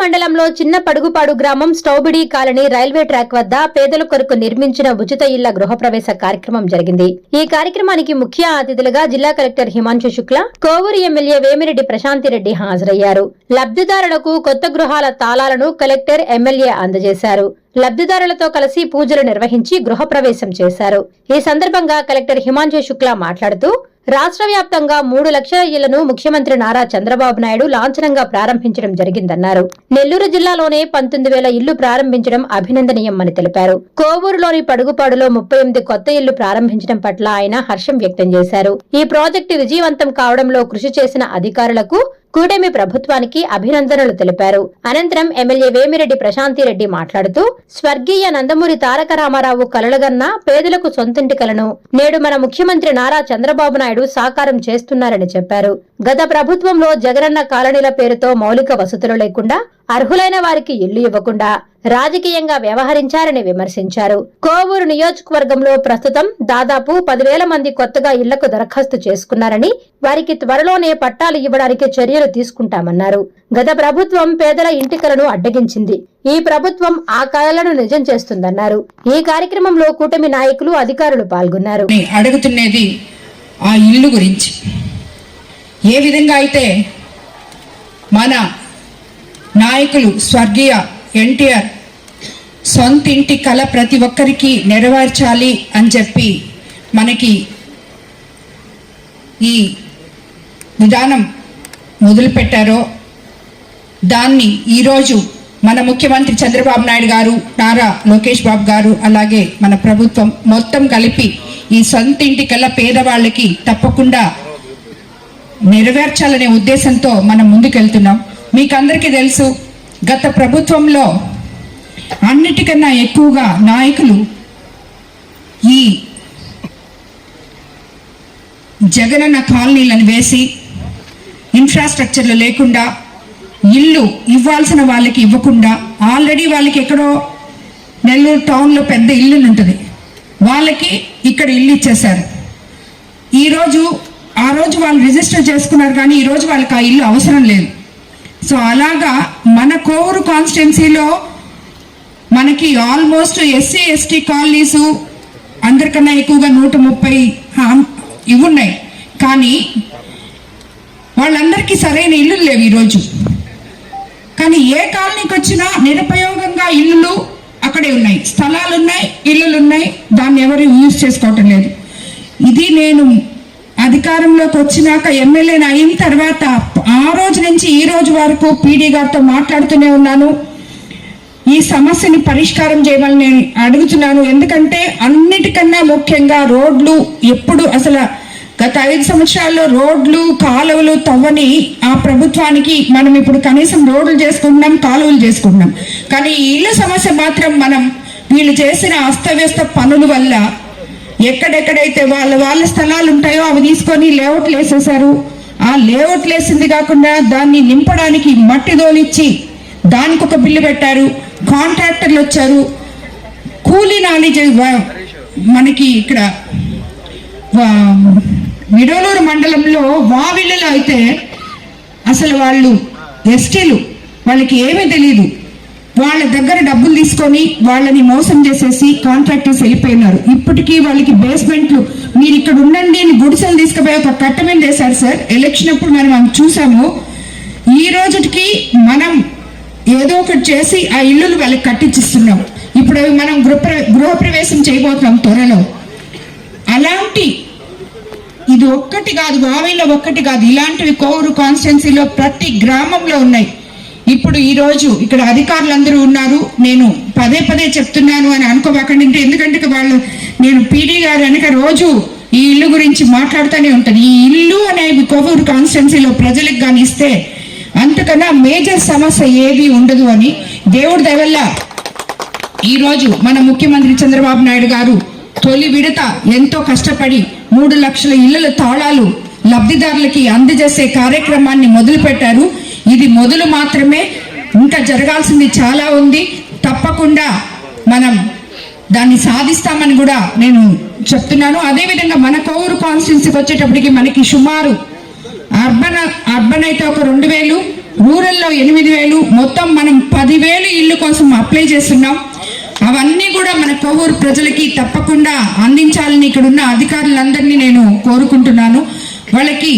మండలంలో చిన్న పడుగుపాడు గ్రామం స్టౌబిడి కాలనీ రైల్వే ట్రాక్ వద్ద పేదల కొరకు నిర్మించిన ఉచిత ఇళ్ళ గృహప్రవేశ కార్యక్రమం జరిగింది. ఈ కార్యక్రమానికి ముఖ్య అతిథులుగా జిల్లా కలెక్టర్ హిమాంశు శుక్ల కోవూరు ఎమ్మెల్యే వేమిరెడ్డి ప్రశాంతిరెడ్డి హాజరయ్యారు. లబ్ధిదారులకు కొత్త గృహాల తాళాలను కలెక్టర్ ఎమ్మెల్యే అందజేశారు. లబ్ధిదారులతో కలిసి పూజలు నిర్వహించి గృహప్రవేశం చేశారు. ఈ సందర్భంగా కలెక్టర్ హిమాంశు శుక్లా మాట్లాడుతూ రాష్ట్ర వ్యాప్తంగా మూడు లక్షల ఇళ్ళను ముఖ్యమంత్రి నారా చంద్రబాబు నాయుడు లాంఛనంగా ప్రారంభించడం జరిగిందన్నారు. నెల్లూరు జిల్లాలోనే పంతొమ్మిది వేల ఇళ్ళు ప్రారంభించడం అభినందనీయమని తెలిపారు. కోవూరులోని పడుగుపాడులో ముప్పై ఎనిమిది కొత్త ఇళ్ళు ప్రారంభించడం పట్ల ఆయన హర్షం వ్యక్తం చేశారు. ఈ ప్రాజెక్టు విజయవంతం కావడంలో కృషి చేసిన అధికారులకు కూటమి ప్రభుత్వానికి అభినందనలు తెలిపారు. అనంతరం ఎమ్మెల్యే వేమిరెడ్డి ప్రశాంతిరెడ్డి మాట్లాడుతూ స్వర్గీయ నందమూరి తారక రామారావు కలలుగన్న పేదలకు సొంతింటి కలను. నేడు మన ముఖ్యమంత్రి నారా చంద్రబాబు నాయుడు సాకారం చేస్తున్నారని చెప్పారు. గత ప్రభుత్వంలో జగనన్న కాలనీల పేరుతో మౌలిక వసతులు లేకుండా అర్హులైన వారికి ఇల్లు ఇవ్వకుండా రాజకీయంగా వ్యవహరించారని విమర్శించారు. కోవూరు నియోజకవర్గంలో ప్రస్తుతం దాదాపు పదివేల మంది కొత్తగా ఇళ్ళకు దరఖాస్తు చేసుకున్నారని వారికి త్వరలోనే పట్టాలు ఇవ్వడానికి చర్యలు తీసుకుంటామన్నారు. గత ప్రభుత్వం పేదల ఇంటికలను అడ్డగించింది. ఈ ప్రభుత్వం ఆ కళలను నిజం చేస్తుందన్నారు. ఈ కార్యక్రమంలో కూటమి నాయకులు అధికారులు పాల్గొన్నారు. అడుగుతున్నది ఆ ఇల్లు గురించి. ఏ విధంగా అయితే మన నాయకులు స్వర్గీయ ఎన్టీఆర్ సొంత ఇంటి కళ ప్రతి ఒక్కరికి నెరవేర్చాలి అని చెప్పి మనకి ఈ విధానం మొదలుపెట్టారో దాన్ని ఈరోజు మన ముఖ్యమంత్రి చంద్రబాబు నాయుడు గారు నారా లోకేష్ బాబు గారు అలాగే మన ప్రభుత్వం మొత్తం కలిపి ఈ సొంత ఇంటి పేదవాళ్ళకి తప్పకుండా నెరవేర్చాలనే ఉద్దేశంతో మనం ముందుకెళ్తున్నాం. మీకు అందరికీ తెలుసు గత ప్రభుత్వంలో అన్నిటికన్నా ఎక్కువగా నాయకులు ఈ జగనన్న కాలనీలను వేసి ఇన్ఫ్రాస్ట్రక్చర్లు లేకుండా ఇల్లు ఇవ్వాల్సిన వాళ్ళకి ఇవ్వకుండా ఆల్రెడీ వాళ్ళకి ఎక్కడో నెల్లూరు టౌన్లో పెద్ద ఇల్లు ఉంటుంది వాళ్ళకి ఇక్కడ ఇల్లు ఇచ్చేశారు. ఈరోజు ఆ రోజు వాళ్ళు రిజిస్టర్ చేసుకున్నారు కానీ ఈరోజు వాళ్ళకి ఆ ఇల్లు అవసరం లేదు. సో అలాగా మన కోవూరు కాన్స్టిట్యున్సీలో మనకి ఆల్మోస్ట్ ఎస్సీ ఎస్టీ కాలనీసు అందరికన్నా ఎక్కువగా నూట ముప్పై ఇవి ఉన్నాయి కానీ వాళ్ళందరికీ సరైన ఇల్లు లేవు ఈరోజు కానీ ఏ కాలనీకి వచ్చినా నిరుపయోగంగా ఇల్లులు అక్కడే ఉన్నాయి. స్థలాలు ఉన్నాయి ఇల్లులు ఉన్నాయి దాన్ని ఎవరు యూజ్ చేసుకోవటం లేదు. ఇది నేను అధికారంలోకి వచ్చినాక ఎమ్మెల్యేని అయిన తర్వాత ఆ రోజు నుంచి ఈ రోజు వరకు పీడీ గారితో మాట్లాడుతూనే ఉన్నాను. ఈ సమస్యని పరిష్కారం చేయమని నేను అడుగుతున్నాను. ఎందుకంటే అన్నిటికన్నా ముఖ్యంగా రోడ్లు ఎప్పుడు అసలు గత ఐదు సంవత్సరాల్లో రోడ్లు కాలువలు తవ్వని ఆ ప్రభుత్వానికి మనం ఇప్పుడు కనీసం రోడ్లు చేసుకుంటున్నాం కాలువలు చేసుకుంటున్నాం. కానీ ఇళ్ళ సమస్య మాత్రం మనం వీళ్ళు చేసిన అస్తవ్యస్త పనుల వల్ల ఎక్కడెక్కడైతే వాళ్ళ వాళ్ళ స్థలాలు ఉంటాయో అవి తీసుకొని లేఅవుట్లు వేసేసారు ఆ లేఅవుట్లు వేసింది కాకుండా దాన్ని నింపడానికి మట్టి దోలిచ్చి దానికి ఒక బిల్లు పెట్టారు. కాంట్రాక్టర్లు వచ్చారు. కూలీ నాలెడ్జ్ మనకి ఇక్కడ విడోలూరు మండలంలో వావిళ్ళలో అయితే అసలు వాళ్ళు ఎస్టీలు. వాళ్ళకి ఏమీ తెలియదు వాళ్ళ దగ్గర డబ్బులు తీసుకొని వాళ్ళని మోసం చేసేసి కాంట్రాక్టర్స్ వెళ్ళిపోయినారు. ఇప్పటికీ వాళ్ళకి బేస్మెంట్లు మీరు ఇక్కడ ఉండండి అని గుడిసెలు తీసుకుపోయి ఒక కట్టమెంట్ వేశారు సార్. ఎలక్షన్ అప్పుడు మనం అవి చూసాము. ఈ రోజుకి మనం ఏదో ఒకటి చేసి ఆ ఇల్లులు వాళ్ళకి కట్టించిస్తున్నాం. ఇప్పుడు అవి మనం గృహ గృహప్రవేశం చేయబోతున్నాం త్వరలో. అలాంటి ఇది ఒక్కటి కాదు గోవైలో ఒక్కటి కాదు. ఇలాంటివి కోవూరు కాన్స్టిట్యున్సీలో ప్రతి గ్రామంలో ఉన్నాయి. ఇప్పుడు ఈ రోజు ఇక్కడ అధికారులందరూ ఉన్నారు. నేను పదే పదే చెప్తున్నాను అని అనుకోబాకండి. ఎందుకంటే వాళ్ళు నేను పీడీ గారు వెనక రోజు ఈ ఇల్లు గురించి మాట్లాడుతూనే ఉంటాను. ఈ ఇల్లు అనేవి కోవూరు కాన్స్టిట్యున్సీలో ప్రజలకు కానీ ఇస్తే అంతకన్నా మేజర్ సమస్య ఏది ఉండదు అని దేవుడి దయవల్ల ఈరోజు మన ముఖ్యమంత్రి చంద్రబాబు నాయుడు గారు తొలి విడత ఎంతో కష్టపడి మూడు లక్షల ఇళ్ళ తాళాలు లబ్ధిదారులకి అందజేసే కార్యక్రమాన్ని మొదలుపెట్టారు. ఇది మొదలు మాత్రమే. ఇంకా జరగాల్సింది చాలా ఉంది. తప్పకుండా మనం దాన్ని సాధిస్తామని కూడా నేను చెప్తున్నాను. అదేవిధంగా మన కోవూరు కాన్స్టిట్యున్సీకి వచ్చేటప్పటికి మనకి సుమారు అర్బన్ అర్బన్ అయితే ఒక రెండు వేలు రూరల్లో ఎనిమిది వేలు మొత్తం మనం పదివేలు ఇల్లు కోసం అప్లై చేస్తున్నాం. అవన్నీ కూడా మన కోవూరు ప్రజలకి తప్పకుండా అందించాలని ఇక్కడ ఉన్న అధికారులందరినీ నేను కోరుకుంటున్నాను. వాళ్ళకి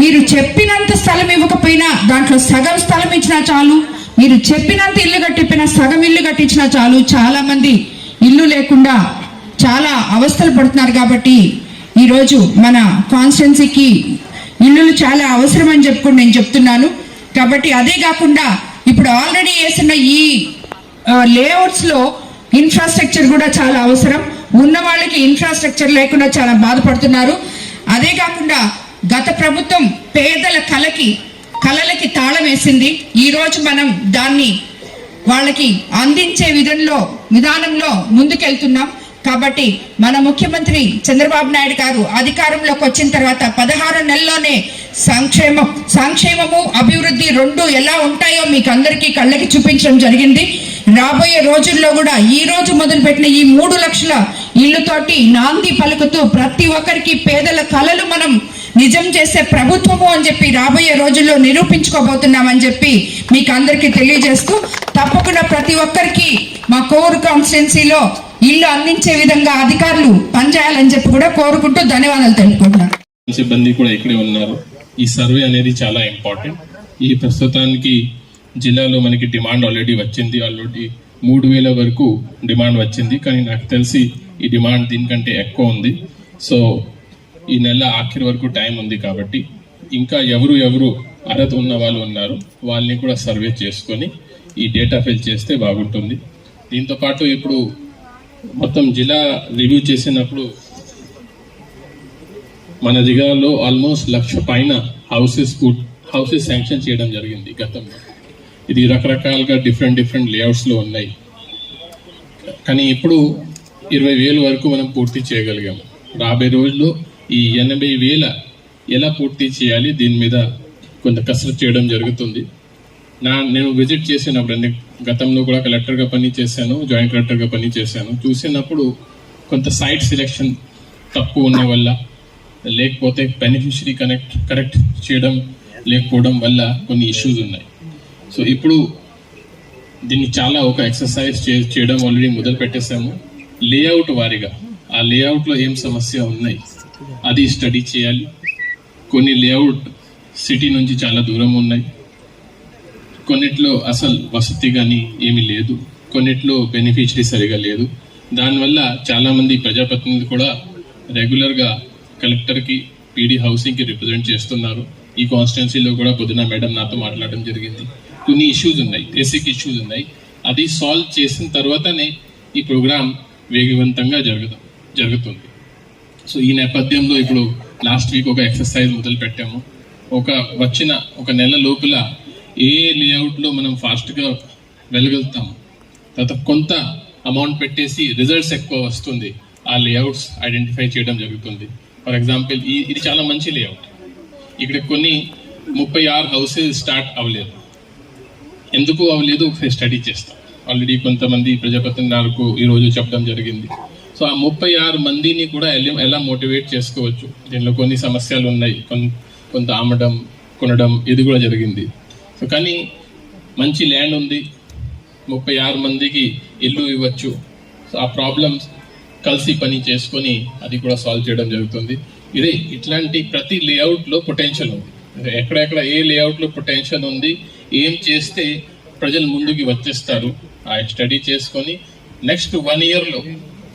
మీరు చెప్పినంత స్థలం ఇవ్వకపోయినా దాంట్లో సగం స్థలం ఇచ్చినా చాలు. మీరు చెప్పినంత ఇల్లు కట్టిపోయినా సగం ఇల్లు కట్టించినా చాలు. చాలా మంది ఇల్లు లేకుండా చాలా అవస్థలు పడుతున్నారు కాబట్టి ఈరోజు మన కాన్స్టెన్సీకి ఇల్లులు చాలా అవసరం అని చెప్పుకుని నేను చెప్తున్నాను. కాబట్టి అదే కాకుండా ఇప్పుడు ఆల్రెడీ వేసిన ఈ లేఅవుట్స్లో ఇన్ఫ్రాస్ట్రక్చర్ కూడా చాలా అవసరం. ఉన్న వాళ్ళకి ఇన్ఫ్రాస్ట్రక్చర్ లేకుండా చాలా బాధపడుతున్నారు. అదే కాకుండా గత ప్రభుత్వం పేదల కలకి కలలకి తాళం వేసింది. ఈరోజు మనం దాన్ని వాళ్ళకి అందించే విధంలో విధానంలో ముందుకెళ్తున్నాం. కాబట్టి మన ముఖ్యమంత్రి చంద్రబాబు నాయుడు గారు అధికారంలోకి వచ్చిన తర్వాత పదహారు నెలల్లోనే సంక్షేమం సంక్షేమము అభివృద్ధి రెండు ఎలా ఉంటాయో మీకు అందరికీ కళ్ళకి చూపించడం జరిగింది. రాబోయే రోజుల్లో కూడా ఈ రోజు మొదలుపెట్టిన ఈ మూడు లక్షల ఇల్లుతోటి నాంది పలుకుతూ ప్రతి ఒక్కరికి పేదల కళలు మనం నిజం చేసే ప్రభుత్వము అని చెప్పి రాబోయే రోజుల్లో నిరూపించుకోబోతున్నామని చెప్పి మీకు అందరికీ తెలియజేస్తూ తప్పకుండా ప్రతి ఒక్కరికి మా కోర్ కాన్స్టిట్యున్సీలో ఇల్లు అందించే విధంగా అధికారులు పనిచేయాలని చెప్పి కూడా కోరుకుంటూ ధన్యవాదాలు తెలుపుకుంటున్నాను. సిబ్బంది కూడా ఇక్కడే ఉన్నారు. ఈ సర్వే అనేది చాలా ఇంపార్టెంట్. ఈ ప్రస్తుతానికి జిల్లాలో మనకి డిమాండ్ ఆల్రెడీ వచ్చింది. ఆల్రెడీ మూడు వేల వరకు డిమాండ్ వచ్చింది. కానీ నాకు తెలిసి ఈ డిమాండ్ దీనికంటే ఎక్కువ ఉంది. సో ఈ నెల ఆఖరి వరకు టైం ఉంది కాబట్టి ఇంకా ఎవరు ఎవరు అర్హత ఉన్న వాళ్ళు ఉన్నారు వాళ్ళని కూడా సర్వే చేసుకొని ఈ డేటా ఫిల్ చేస్తే బాగుంటుంది. దీంతో పాటు ఇప్పుడు మొత్తం జిల్లా రివ్యూ చేసినప్పుడు మన జిల్లాలో ఆల్మోస్ట్ లక్ష పైన హౌసెస్ హౌసెస్ శాంక్షన్ చేయడం జరిగింది గతంలో. ఇది రకరకాలుగా డిఫరెంట్ డిఫరెంట్ లేఅవుట్స్లో ఉన్నాయి. కానీ ఇప్పుడు ఇరవై వేలు వరకు మనం పూర్తి చేయగలిగాము. రాబోయే రోజుల్లో ఈ ఎనభై వేల ఎలా పూర్తి చేయాలి? దీని మీద కొంత కసరత్తు చేయడం జరుగుతుంది. నా నేను విజిట్ చేసినప్పుడు అంటే గతంలో కూడా కలెక్టర్గా పని చేశాను జాయింట్ కలెక్టర్గా పని చేశాను. చూసినప్పుడు కొంత సైట్ సెలెక్షన్ తక్కువ ఉన్న వల్ల లేకపోతే బెనిఫిషరీ కనెక్ట్ కరెక్ట్ చేయడం లేకపోవడం వల్ల కొన్ని ఇష్యూస్ ఉన్నాయి. సో ఇప్పుడు దీన్ని చాలా ఒక ఎక్సర్సైజ్ చే చేయడం ఆల్రెడీ మొదలు పెట్టేశాము లేఅవుట్ వారీగా ఆ లేఅవుట్లో ఏం సమస్య ఉన్నాయి? అది స్టడీ చేయాలి. కొన్ని లేఅవుట్ సిటీ నుంచి చాలా దూరం ఉన్నాయి. కొన్నిట్లో అసలు వసతి కానీ ఏమీ లేదు. కొన్నిట్లో బెనిఫిషరీ సరిగా లేదు. దానివల్ల చాలామంది ప్రజాప్రతినిధులు కూడా రెగ్యులర్గా కలెక్టర్కి పీడీ హౌసింగ్కి రిప్రజెంట్ చేస్తున్నారు. ఈ కాన్స్టిట్యున్సీలో కూడా పొద్దున మేడం నాతో మాట్లాడడం జరిగింది. కొన్ని ఇష్యూస్ ఉన్నాయి బేసిక్ ఇష్యూస్ ఉన్నాయి. అది సాల్వ్ చేసిన తర్వాతనే ఈ ప్రోగ్రామ్ వేగవంతంగా జరుగుతుంది జరుగుతుంది. సో ఈ నేపథ్యంలో ఇప్పుడు లాస్ట్ వీక్ ఒక ఎక్సర్సైజ్ మొదలు పెట్టాము. ఒక వచ్చిన ఒక నెల లోపల ఏ లేఅవుట్లో మనం ఫాస్ట్గా వెళ్ళగలుగుతాము? తర్వాత కొంత అమౌంట్ పెట్టేసి రిజల్ట్స్ ఎక్కువ వస్తుంది. ఆ లేఅవుట్స్ ఐడెంటిఫై చేయడం జరుగుతుంది. ఫర్ ఎగ్జాంపుల్ ఈ ఇది చాలా మంచి లేఅవుట్ ఇక్కడ కొన్ని ముప్పై ఆరు హౌసెస్ స్టార్ట్ అవ్వలేదు. ఎందుకు అవ్వలేదు? ఒకసారి స్టడీ చేస్తాం. ఆల్రెడీ కొంతమంది ప్రజాప్రతినిధులకు ఈరోజు చెప్పడం జరిగింది. సో ఆ ముప్పై ఆరు మందిని కూడా ఎలా- ఎలా మోటివేట్ చేసుకోవచ్చు? దీనిలో కొన్ని సమస్యలు ఉన్నాయి కొంత అమ్మడం కొనడం ఇది కూడా జరిగింది. సో కానీ మంచి ల్యాండ్ ఉంది. ముప్పై ఆరు మందికి ఇల్లు ఇవ్వచ్చు. సో ఆ ప్రాబ్లమ్స్ కలిసి పని చేసుకొని అది కూడా సాల్వ్ చేయడం జరుగుతుంది. ఇదే ఇట్లాంటి ప్రతి లేఅవుట్లో పొటెన్షియల్ ఉంది. ఎక్కడెక్కడ ఏ లేఅవుట్లో పొటెన్షియల్ ఉంది ఏం చేస్తే ప్రజలు ముందుకి వచ్చేస్తారు ఆ స్టడీ చేసుకొని నెక్స్ట్ వన్ ఇయర్లో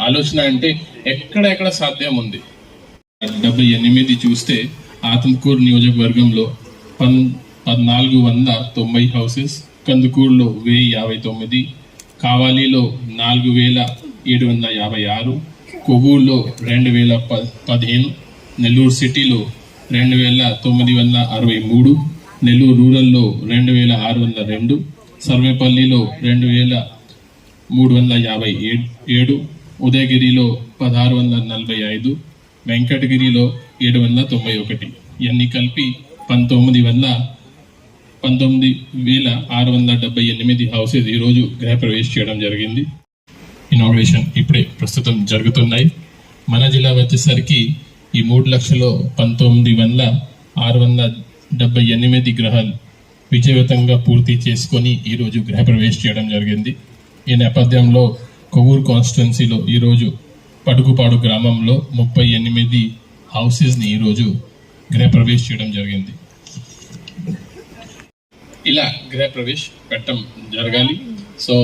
ఆలోచన అంటే ఎక్కడెక్కడ సాధ్యం ఉంది? డెబ్బై ఎనిమిది చూస్తే ఆత్మకూరు నియోజకవర్గంలో పన్ పద్నాలుగు వంద తొంభై హౌసెస్ కందుకూరులో వెయ్యి యాభై తొమ్మిది కావాలిలో నాలుగు వేల ఏడు వందల యాభై ఆరు కొవ్వూరులో రెండు వేల ప పదిహేను నెల్లూరు సిటీలో రెండు వేల తొమ్మిది వందల అరవై మూడు నెల్లూరు రూరల్లో రెండు వేల ఆరు వందల రెండు సర్వేపల్లిలో రెండు వేల మూడు వందల యాభై ఏడు ఏడు ఉదయగిరిలో పదహారు వందల నలభై ఐదు వెంకటగిరిలో ఏడు వందల తొంభై ఒకటి. ఇవన్నీ కలిపి పంతొమ్మిది వందల పంతొమ్మిది వేల ఆరు వందల డెబ్బై ఎనిమిది హౌసెస్ ఈరోజు గృహప్రవేశ చేయడం జరిగింది. ఇనాగ్రేషన్ ఇప్పుడే ప్రస్తుతం జరుగుతున్నాయి. మన జిల్లా వచ్చేసరికి ఈ మూడు లక్షల పంతొమ్మిది వందల ఆరు వందల డెబ్బై ఎనిమిది గృహాలు విజయవంతంగా పూర్తి చేసుకొని ఈరోజు గృహప్రవేశం చేయడం జరిగింది. ఈ నేపథ్యంలో కొవ్వూరు కాన్స్టిట్యున్సీలో ఈరోజు పడుగుపాడు గ్రామంలో ముప్పై ఎనిమిది హౌసెస్ని ఈరోజు గృహప్రవేశ్ చేయడం జరిగింది. ఇలా గృహప్రవేశ్ పెట్టడం జరగాలి. సో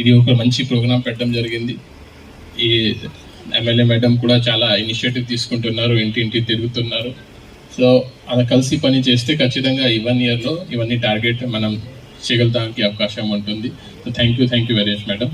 ఇది ఒక మంచి ప్రోగ్రాం పెట్టడం జరిగింది. ఈ ఎమ్మెల్యే మేడం కూడా చాలా ఇనిషియేటివ్ తీసుకుంటున్నారు ఇంటింటి తిరుగుతున్నారు. సో అలా కలిసి పని చేస్తే ఖచ్చితంగా ఈ వన్ ఇయర్లో ఇవన్నీ టార్గెట్ మనం చేయగలడానికి అవకాశం ఉంటుంది. So thank you thank you very much madam